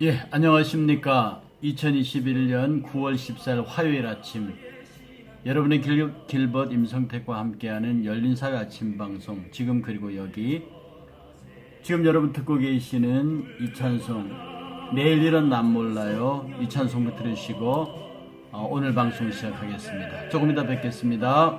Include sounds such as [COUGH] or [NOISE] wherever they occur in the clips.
예, 안녕하십니까. 2021년 9월 14일 화요일 아침 여러분의 길, 길벗 임성택과 함께하는 열린사회 아침 방송 지금 그리고 여기 지금 여러분 듣고 계시는 이찬송 내일 일은 남 몰라요 이 찬송부터 들으시고 어, 오늘 방송 시작하겠습니다. 조금 이따 뵙겠습니다.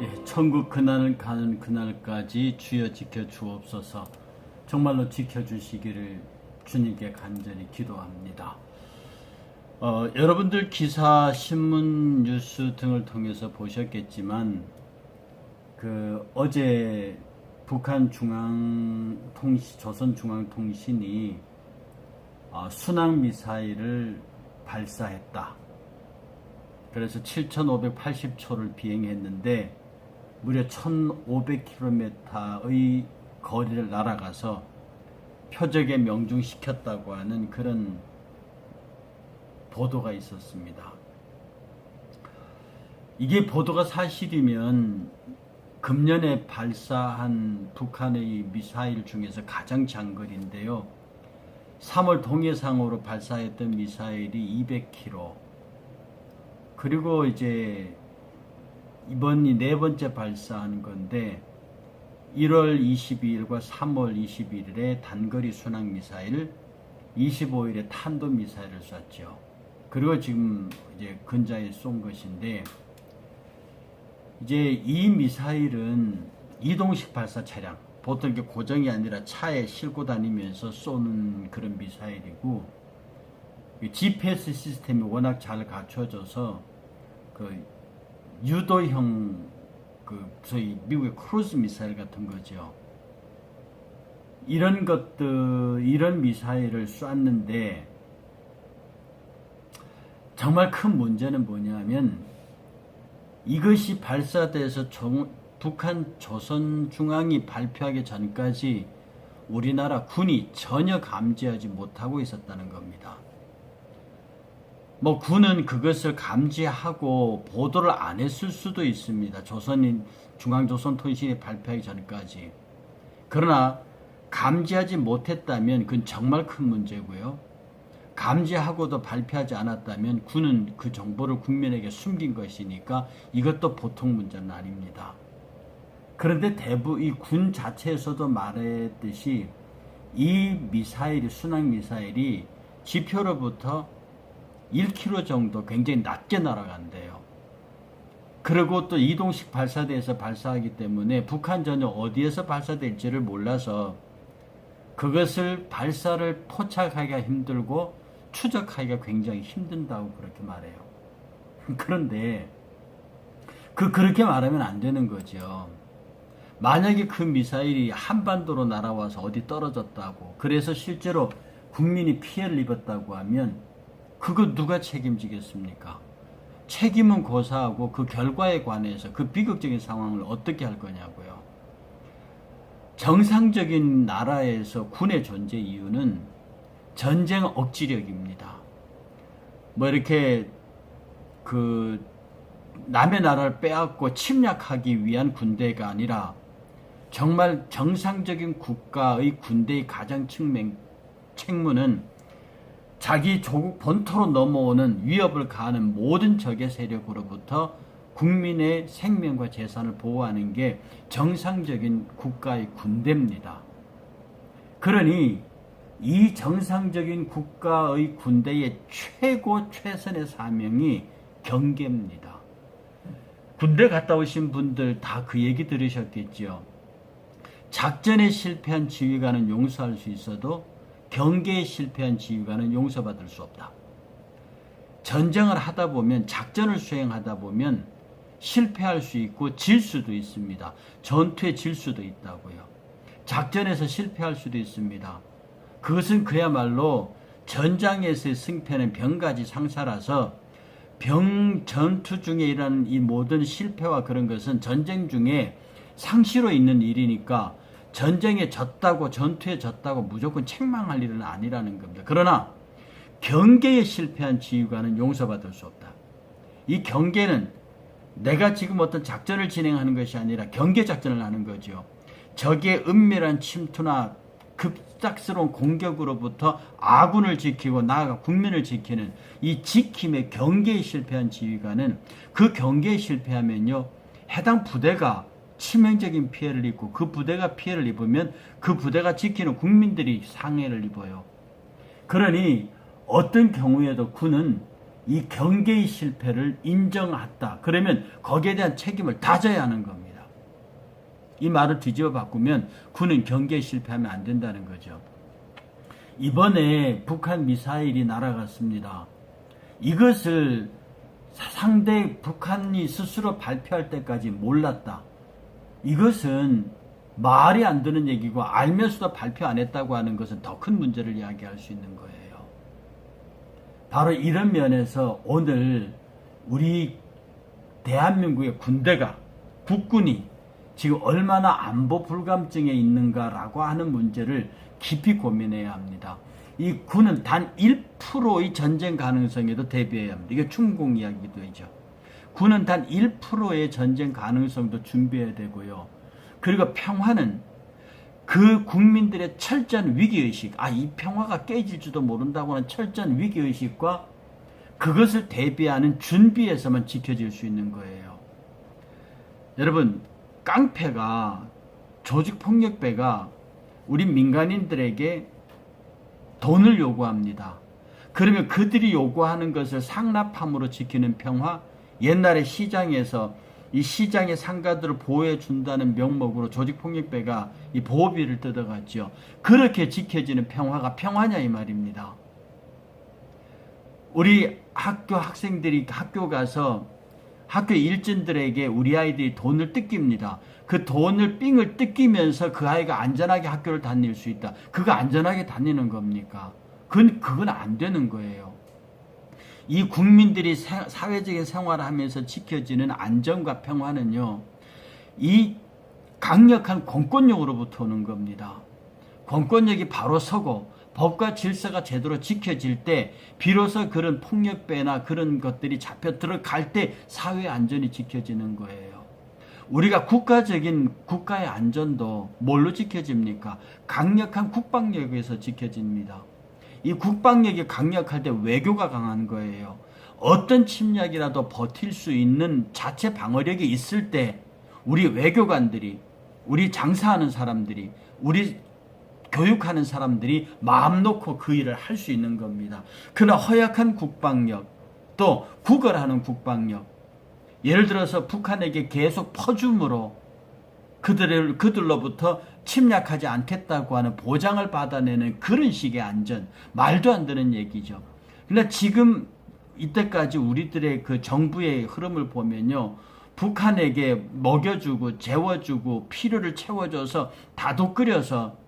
예, 천국 그날 가는 그날까지 주여 지켜 주옵소서. 정말로 지켜 주시기를 주님께 간절히 기도합니다. 어, 여러분들 기사, 신문, 뉴스 등을 통해서 보셨겠지만 그 어제 북한 중앙 통신 조선 중앙 통신이 어, 순항 미사일을 발사했다. 그래서 7,580초를 비행했는데 무려 1,500km의 거리를 날아가서 표적에 명중시켰다고 하는 그런 보도가 있었습니다. 이게 보도가 사실이면 금년에 발사한 북한의 미사일 중에서 가장 장거리인데요. 3월 동해상으로 발사했던 미사일이 200km. 그리고 이제 이번이 네 번째 발사하는 건데 1월 22일과 3월 21일에 단거리 순항 미사일, 25일에 탄도 미사일을 쐈죠. 그리고 지금 이제 근자에 쏜 것인데 이제 이 미사일은 이동식 발사 차량, 보통 이게 고정이 아니라 차에 싣고 다니면서 쏘는 그런 미사일이고 이 GPS 시스템이 워낙 잘 갖춰져서 그 유도형 그 소위 미국의 크루즈 미사일 같은 거죠. 이런 것들, 이런 미사일을 쐈는데 정말 큰 문제는 뭐냐면 이것이 발사돼서 정- 북한 조선중앙이 발표하기 전까지 우리나라 군이 전혀 감지하지 못하고 있었다는 겁니다. 뭐 군은 그것을 감지하고 보도를 안 했을 수도 있습니다. 조선인 중앙조선통신이 발표하기 전까지. 그러나 감지하지 못했다면 그건 정말 큰 문제고요. 감지하고도 발표하지 않았다면 군은 그 정보를 국민에게 숨긴 것이니까 이것도 보통 문제는 아닙니다. 그런데 대부 이 군 자체에서도 말했듯이 이 미사일이 순항 미사일이 지표로부터 1km 정도 굉장히 낮게 날아간대요. 그리고 또 이동식 발사대에서 발사하기 때문에 북한 전역 어디에서 발사될지를 몰라서 그것을 발사를 포착하기가 힘들고 추적하기가 굉장히 힘든다고 그렇게 말해요. [LAUGHS] 그런데 그 그렇게 말하면 안 되는 거죠. 만약에 그 미사일이 한반도로 날아와서 어디 떨어졌다고 그래서 실제로 국민이 피해를 입었다고 하면 그거 누가 책임지겠습니까? 책임은 고사하고 그 결과에 관해서 그 비극적인 상황을 어떻게 할 거냐고요. 정상적인 나라에서 군의 존재 이유는 전쟁 억지력입니다. 뭐 이렇게 그 남의 나라를 빼앗고 침략하기 위한 군대가 아니라 정말 정상적인 국가의 군대의 가장 측면, 책무는 자기 조국 본토로 넘어오는 위협을 가하는 모든 적의 세력으로부터 국민의 생명과 재산을 보호하는 게 정상적인 국가의 군대입니다. 그러니 이 정상적인 국가의 군대의 최고 최선의 사명이 경계입니다. 군대 갔다 오신 분들 다 그 얘기 들으셨겠죠. 작전에 실패한 지휘관은 용서할 수 있어도 경계에 실패한 지휘관은 용서받을 수 없다. 전쟁을 하다 보면 작전을 수행하다 보면 실패할 수 있고 질 수도 있습니다. 전투에 질 수도 있다고요. 작전에서 실패할 수도 있습니다. 그것은 그야말로 전장에서의 승패는 병가지 상사라서 병 전투 중에 일어나는 이 모든 실패와 그런 것은 전쟁 중에 상시로 있는 일이니까 전쟁에 졌다고 전투에 졌다고 무조건 책망할 일은 아니라는 겁니다. 그러나 경계에 실패한 지휘관은 용서받을 수 없다. 이 경계는 내가 지금 어떤 작전을 진행하는 것이 아니라 경계 작전을 하는 거죠. 적의 은밀한 침투나 급작스러운 공격으로부터 아군을 지키고 나아가 국민을 지키는 이 지킴의 경계에 실패한 지휘관은 그 경계에 실패하면요 해당 부대가 치명적인 피해를 입고 그 부대가 피해를 입으면 그 부대가 지키는 국민들이 상해를 입어요. 그러니 어떤 경우에도 군은 이 경계의 실패를 인정했다. 그러면 거기에 대한 책임을 다져야 하는 겁니다. 이 말을 뒤집어 바꾸면 군은 경계에 실패하면 안 된다는 거죠. 이번에 북한 미사일이 날아갔습니다. 이것을 상대 북한이 스스로 발표할 때까지 몰랐다. 이것은 말이 안 되는 얘기고 알면서도 발표 안 했다고 하는 것은 더 큰 문제를 이야기할 수 있는 거예요. 바로 이런 면에서 오늘 우리 대한민국의 군대가 국군이 지금 얼마나 안보 불감증에 있는가라고 하는 문제를 깊이 고민해야 합니다. 이 군은 단 1%의 전쟁 가능성에도 대비해야 합니다. 이게 충공 이야기도 있죠. 군은 단 1%의 전쟁 가능성도 준비해야 되고요. 그리고 평화는 그 국민들의 철저한 위기의식, 아, 이 평화가 깨질지도 모른다고 하는 철저한 위기의식과 그것을 대비하는 준비에서만 지켜질 수 있는 거예요. 여러분, 깡패가, 조직폭력배가 우리 민간인들에게 돈을 요구합니다. 그러면 그들이 요구하는 것을 상납함으로 지키는 평화, 옛날에 시장에서 이 시장의 상가들을 보호해 준다는 명목으로 조직폭력배가 이 보호비를 뜯어갔죠. 그렇게 지켜지는 평화가 평화냐 이 말입니다. 우리 학교 학생들이 학교 가서 학교 일진들에게 우리 아이들이 돈을 뜯깁니다. 그 돈을 삥을 뜯기면서 그 아이가 안전하게 학교를 다닐 수 있다. 그거 안전하게 다니는 겁니까? 그건, 그건 안 되는 거예요. 이 국민들이 사- 사회적인 생활을 하면서 지켜지는 안정과 평화는요, 이 강력한 공권력으로부터 오는 겁니다. 공권력이 바로 서고 법과 질서가 제대로 지켜질 때 비로소 그런 폭력배나 그런 것들이 잡혀 들어갈 때 사회 안전이 지켜지는 거예요. 우리가 국가적인 국가의 안전도 뭘로 지켜집니까? 강력한 국방력에서 지켜집니다. 이 국방력이 강력할 때 외교가 강한 거예요. 어떤 침략이라도 버틸 수 있는 자체 방어력이 있을 때 우리 외교관들이 우리 장사하는 사람들이 우리 교육하는 사람들이 마음 놓고 그 일을 할 수 있는 겁니다. 그러나 허약한 국방력 또 구걸하는 국방력 예를 들어서 북한에게 계속 퍼줌으로 그들을 그들로부터 침략하지 않겠다고 하는 보장을 받아내는 그런 식의 안전 말도 안 되는 얘기죠. 그러나 지금 이때까지 우리들의 그 정부의 흐름을 보면요. 북한에게 먹여주고 재워주고 필요를 채워줘서 다독거려서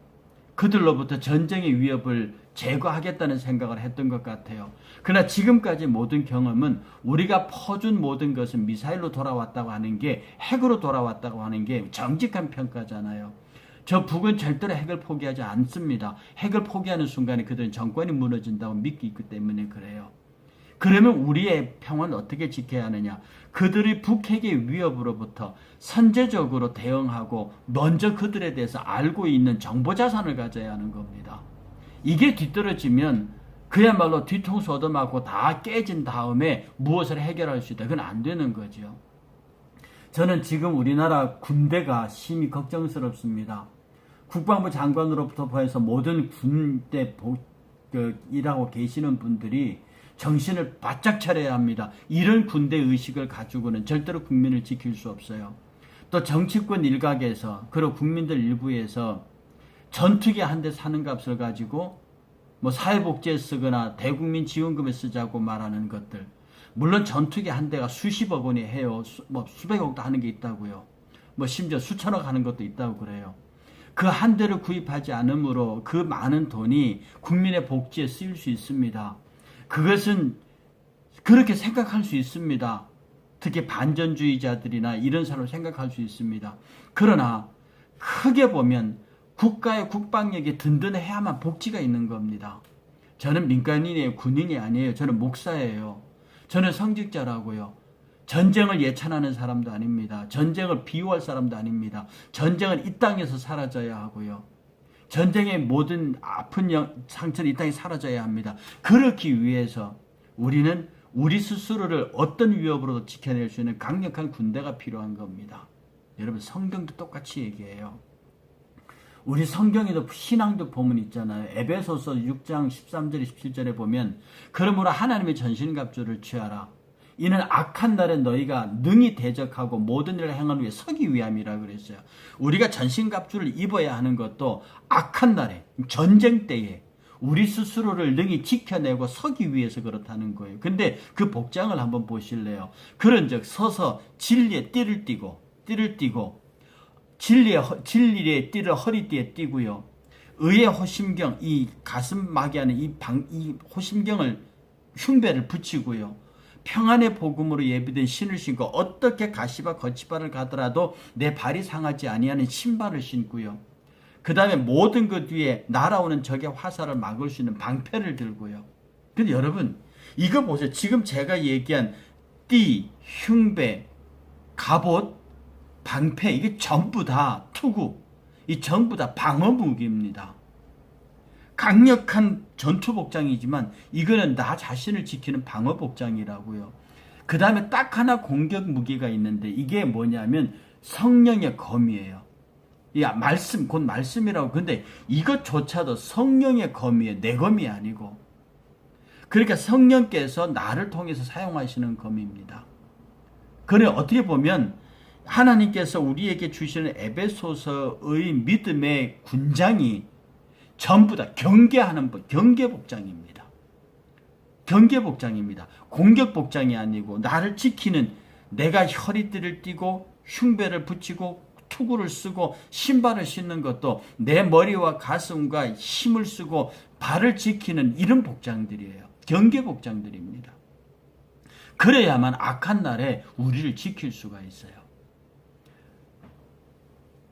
그들로부터 전쟁의 위협을 제거하겠다는 생각을 했던 것 같아요. 그러나 지금까지 모든 경험은 우리가 퍼준 모든 것은 미사일로 돌아왔다고 하는 게 핵으로 돌아왔다고 하는 게 정직한 평가잖아요. 저 북은 절대로 핵을 포기하지 않습니다. 핵을 포기하는 순간에 그들은 정권이 무너진다고 믿기 있기 때문에 그래요. 그러면 우리의 평화는 어떻게 지켜야 하느냐? 그들의 북핵의 위협으로부터 선제적으로 대응하고 먼저 그들에 대해서 알고 있는 정보 자산을 가져야 하는 겁니다. 이게 뒤떨어지면 그야말로 뒤통수 얻어맞고 다 깨진 다음에 무엇을 해결할 수 있다. 그건 안 되는 거죠. 저는 지금 우리나라 군대가 심히 걱정스럽습니다. 국방부 장관으로부터 보해서 모든 군대 보- 그 일하고 계시는 분들이 정신을 바짝 차려야 합니다. 이런 군대 의식을 가지고는 절대로 국민을 지킬 수 없어요. 또 정치권 일각에서 그리고 국민들 일부에서 전투기 한 대 사는 값을 가지고 뭐 사회복지에 쓰거나 대국민 지원금에 쓰자고 말하는 것들. 물론 전투기 한 대가 수십억 원이 해요. 수, 뭐 수백억도 하는 게 있다고요. 뭐 심지어 수천억 하는 것도 있다고 그래요. 그 한 대를 구입하지 않으므로 그 많은 돈이 국민의 복지에 쓰일 수 있습니다. 그것은 그렇게 생각할 수 있습니다. 특히 반전주의자들이나 이런 사람을 생각할 수 있습니다. 그러나 크게 보면 국가의 국방력이 든든해야만 복지가 있는 겁니다. 저는 민간인이에요. 군인이 아니에요. 저는 목사예요. 저는 성직자라고요. 전쟁을 예찬하는 사람도 아닙니다. 전쟁을 비유할 사람도 아닙니다. 전쟁은 이 땅에서 사라져야 하고요. 전쟁의 모든 아픈 영- 상처는 이 땅에 사라져야 합니다. 그렇기 위해서 우리는 우리 스스로를 어떤 위협으로도 지켜낼 수 있는 강력한 군대가 필요한 겁니다. 여러분 성경도 똑같이 얘기해요. 우리 성경에도 신앙도 보면 있잖아요. 에베소서 6장 13절 17절에 보면 그러므로 하나님의 전신갑주를 취하라. 이는 악한 날에 너희가 능히 대적하고 모든 일을 행한 후에 서기 위함이라 그랬어요. 우리가 전신갑주를 입어야 하는 것도 악한 날에 전쟁 때에 우리 스스로를 능히 지켜내고 서기 위해서 그렇다는 거예요. 근데 그 복장을 한번 보실래요? 그런즉 서서 진리의 띠를 띠고 띠를 띠고 진리의, 허- 진리의 띠를 허리띠에 띠고요. 의의 호심경, 이 가슴 막이 하는 이 방, 이 호심경을 흉배를 붙이고요. 평안의 복음으로 예비된 신을 신고 어떻게 가시바 거치발을 가더라도 내 발이 상하지 아니하는 신발을 신고요. 그 다음에 모든 것 위에 날아오는 적의 화살을 막을 수 있는 방패를 들고요. 근데 여러분 이거 보세요. 지금 제가 얘기한 띠, 흉배, 갑옷, 방패 이게 전부 다 투구 이 전부 다 방어 무기입니다. 강력한 전투 복장이지만 이거는 나 자신을 지키는 방어 복장이라고요. 그 다음에 딱 하나 공격 무기가 있는데 이게 뭐냐면 성령의 검이에요. 이 말씀 곧 말씀이라고 근데 이것조차도 성령의 검이에요. 내 검이 아니고. 그러니까 성령께서 나를 통해서 사용하시는 검입니다. 그래 어떻게 보면 하나님께서 우리에게 주시는 에베소서의 믿음의 군장이 전부 다 경계하는 법, 경계 복장입니다. 경계 복장입니다. 공격 복장이 아니고 나를 지키는 내가 허리띠를 띠고 흉배를 붙이고 투구를 쓰고 신발을 신는 것도 내 머리와 가슴과 힘을 쓰고 발을 지키는 이런 복장들이에요. 경계 복장들입니다. 그래야만 악한 날에 우리를 지킬 수가 있어요.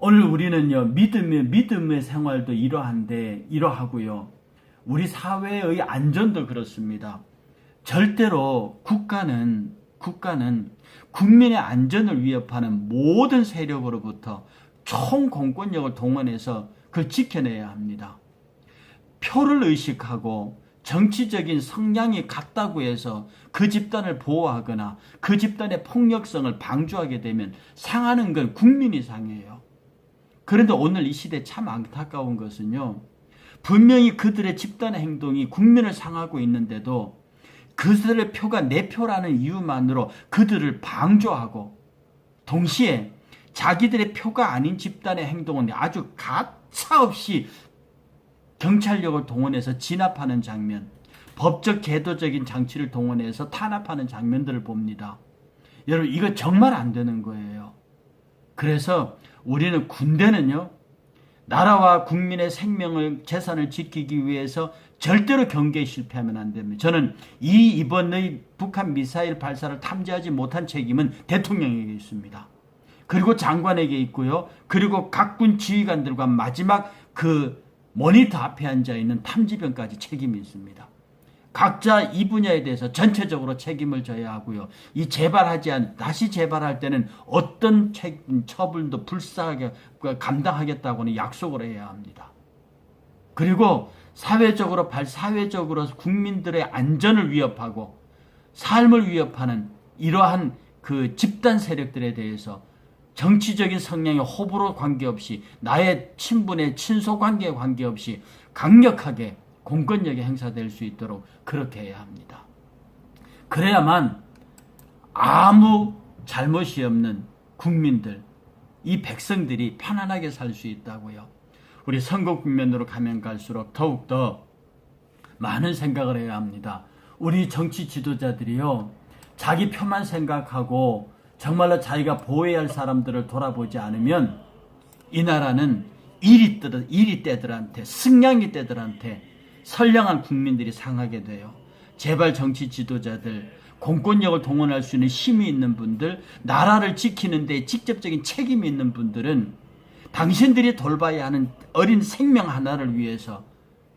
오늘 우리는요, 믿음의, 믿음의 생활도 이러한데, 이러하고요. 우리 사회의 안전도 그렇습니다. 절대로 국가는, 국가는 국민의 안전을 위협하는 모든 세력으로부터 총 공권력을 동원해서 그걸 지켜내야 합니다. 표를 의식하고 정치적인 성향이 같다고 해서 그 집단을 보호하거나 그 집단의 폭력성을 방조하게 되면 상하는 건 국민이 상해요. 그런데 오늘 이 시대 참 안타까운 것은요. 분명히 그들의 집단의 행동이 국민을 상하고 있는데도 그들의 표가 내 표라는 이유만으로 그들을 방조하고 동시에 자기들의 표가 아닌 집단의 행동은 아주 가차없이 경찰력을 동원해서 진압하는 장면, 법적 제도적인 장치를 동원해서 탄압하는 장면들을 봅니다. 여러분 이거 정말 안 되는 거예요. 그래서 우리는 군대는요. 나라와 국민의 생명을 재산을 지키기 위해서 절대로 경계에 실패하면 안 됩니다. 저는 이 이번의 북한 미사일 발사를 탐지하지 못한 책임은 대통령에게 있습니다. 그리고 장관에게 있고요. 그리고 각 군 지휘관들과 마지막 그 모니터 앞에 앉아 있는 탐지병까지 책임이 있습니다. 각자 이 분야에 대해서 전체적으로 책임을 져야 하고요. 이 재발하지 않, 다시 재발할 때는 어떤 책, 처분도 불쌍하게 감당하겠다고는 약속을 해야 합니다. 그리고 사회적으로 발, 사회적으로 국민들의 안전을 위협하고 삶을 위협하는 이러한 그 집단 세력들에 대해서 정치적인 성향의 호불호 관계없이 나의 친분의 친소 관계에 관계없이 강력하게 공권력이 행사될 수 있도록 그렇게 해야 합니다. 그래야만 아무 잘못이 없는 국민들, 이 백성들이 편안하게 살 수 있다고요. 우리 선거 국면으로 가면 갈수록 더욱더 많은 생각을 해야 합니다. 우리 정치 지도자들이요, 자기 표만 생각하고 정말로 자기가 보호해야 할 사람들을 돌아보지 않으면 이 나라는 이리 떼들, 이리 떼들한테, 승냥이 떼들한테 선량한 국민들이 상하게 돼요. 제발 정치 지도자들, 공권력을 동원할 수 있는 힘이 있는 분들, 나라를 지키는데 직접적인 책임이 있는 분들은 당신들이 돌봐야 하는 어린 생명 하나를 위해서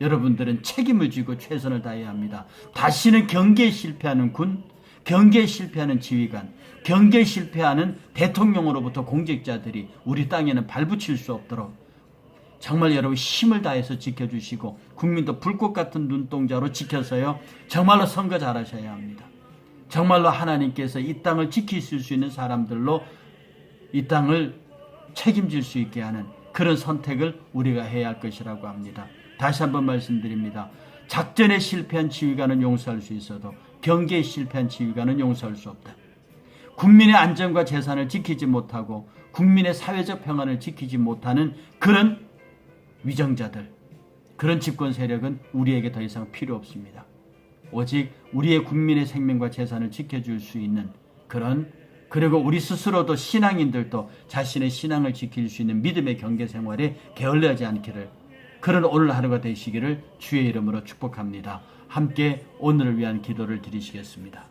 여러분들은 책임을 지고 최선을 다해야 합니다. 다시는 경계에 실패하는 군, 경계에 실패하는 지휘관, 경계에 실패하는 대통령으로부터 공직자들이 우리 땅에는 발붙일 수 없도록 정말 여러분 힘을 다해서 지켜주시고 국민도 불꽃 같은 눈동자로 지켜서요 정말로 선거 잘하셔야 합니다. 정말로 하나님께서 이 땅을 지키실 수 있는 사람들로 이 땅을 책임질 수 있게 하는 그런 선택을 우리가 해야 할 것이라고 합니다. 다시 한번 말씀드립니다. 작전에 실패한 지휘관은 용서할 수 있어도 경계에 실패한 지휘관은 용서할 수 없다. 국민의 안전과 재산을 지키지 못하고 국민의 사회적 평안을 지키지 못하는 그런 위정자들, 그런 집권 세력은 우리에게 더 이상 필요 없습니다. 오직 우리의 국민의 생명과 재산을 지켜줄 수 있는 그런 그리고 우리 스스로도 신앙인들도 자신의 신앙을 지킬 수 있는 믿음의 경계 생활에 게을러하지 않기를 그런 오늘 하루가 되시기를 주의 이름으로 축복합니다. 함께 오늘을 위한 기도를 드리시겠습니다.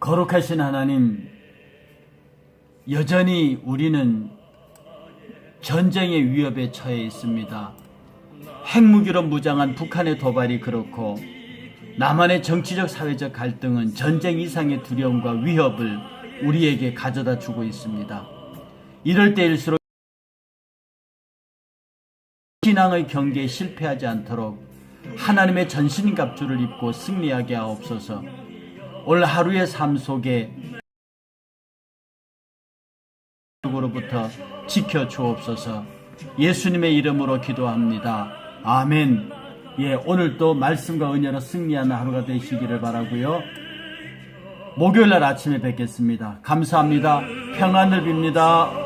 거룩하신 하나님, 여전히 우리는 전쟁의 위협에 처해 있습니다. 핵무기로 무장한 북한의 도발이 그렇고 남한의 정치적 사회적 갈등은 전쟁 이상의 두려움과 위협을 우리에게 가져다 주고 있습니다. 이럴 때일수록 신앙의 경계에 실패하지 않도록 하나님의 전신갑주를 입고 승리하게 하옵소서. 오늘 하루의 삶 속에 으로부터 지켜 주옵소서. 예수님의 이름으로 기도합니다. 아멘. 예, 오늘도 말씀과 은혜로 승리하는 하루가 되시기를 바라고요. 목요일 날 아침에 뵙겠습니다. 감사합니다. 평안을 빕니다.